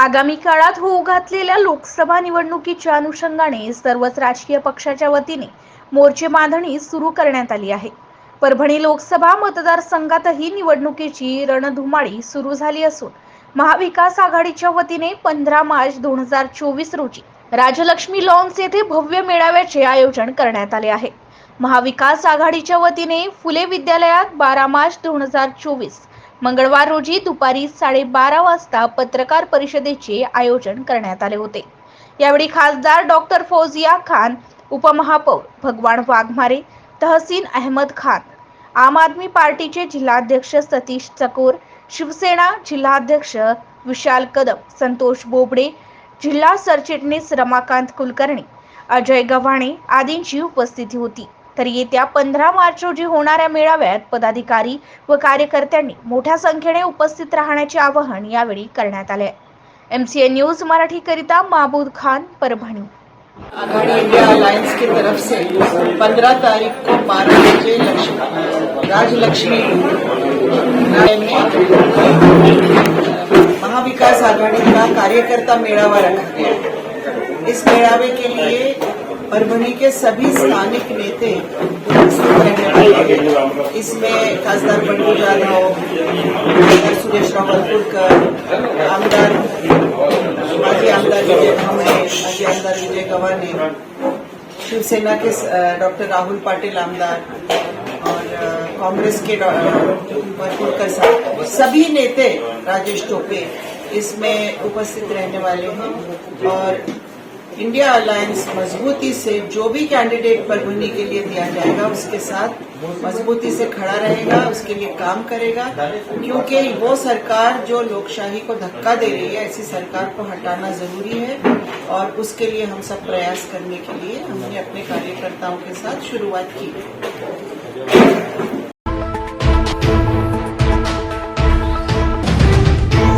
आगामी काळात होऊ घातलेल्या लोकसभा निवडणुकीच्या अनुषंगाने सर्वच राजकीय पक्षाच्या वतीने मोर्चे बांधणी सुरू करण्यात आली आहे. परभणी लोकसभा मतदारसंघातही निवडणुकीची रणधुमाळी सुरू झाली असून महाविकास आघाडीच्या वतीने पंधरा मार्च दोन हजार चोवीस रोजी राजलक्ष्मी लॉन्स येथे भव्य मेळाव्याचे आयोजन करण्यात आले आहे. महाविकास आघाडीच्या वतीने फुले विद्यालयात बारा मार्च दोन हजार चोवीस मंगळवार रोजी दुपारी साडेबारा वाजता पत्रकार परिषदेचे आयोजन करण्यात आले होते. यावेळी खासदार डॉक्टर फौजिया खान उपमहापौर भगवान वाघमारे तहसीन अहमद खान आम आदमी पार्टीचे जिल्हाध्यक्ष सतीश चकोर शिवसेना जिल्हाध्यक्ष विशाल कदम संतोष बोबडे जिल्हा सरचिटणीस रमाकांत कुलकर्णी अजय गव्हाणे आदींची उपस्थिती होती. तर येत्या पंधरा मार्च रोजी होणाऱ्या मेळाव्यात पदाधिकारी व कार्यकर्त्यांनी मोठ्या संख्येने उपस्थित राहण्याचे आवाहन यावेळी करण्यात आले. एम सी ए न्यूज मराठीकरिता महबूद खान परभणी. आघाड़ी इंडिया अलायंस की तरफ से 15 तारीख को बारह बजे लक्ष्मी राजलक्ष्मी महाविकास आघाड़ी का कार्यकर्ता मेला रखा गया इस मेलावे के लिए परभणी के सभी स्थानिक नेते। इसमें खासदार बंडू जाधव सुरेश रावलपुरकर आमदार, माजी आमदार विजय भामरे माजी आमदार विजय गव्हाणे शिवसेना के डॉक्टर राहुल पाटिल आमदार और कांग्रेस के डॉ- वरपुरकर साहब, सभी नेता राजेश टोपे इसमें उपस्थित रहने वाले हैं और इंडिया अलायंस मजबूती से जो भी कैंडिडेट परभनी के लिए दिया जाएगा, उसके साथ मजबूती से खड़ा रहेगा, उसके लिए काम करेगा, क्योंकि वो सरकार जो लोकशाही को धक्का दे रही है, ऐसी सरकार को हटाना ज़रूरी है और उसके लिए हम सब प्रयास करने के लिए हमने अपने कार्यकर्ताओं के साथ शुरुआत की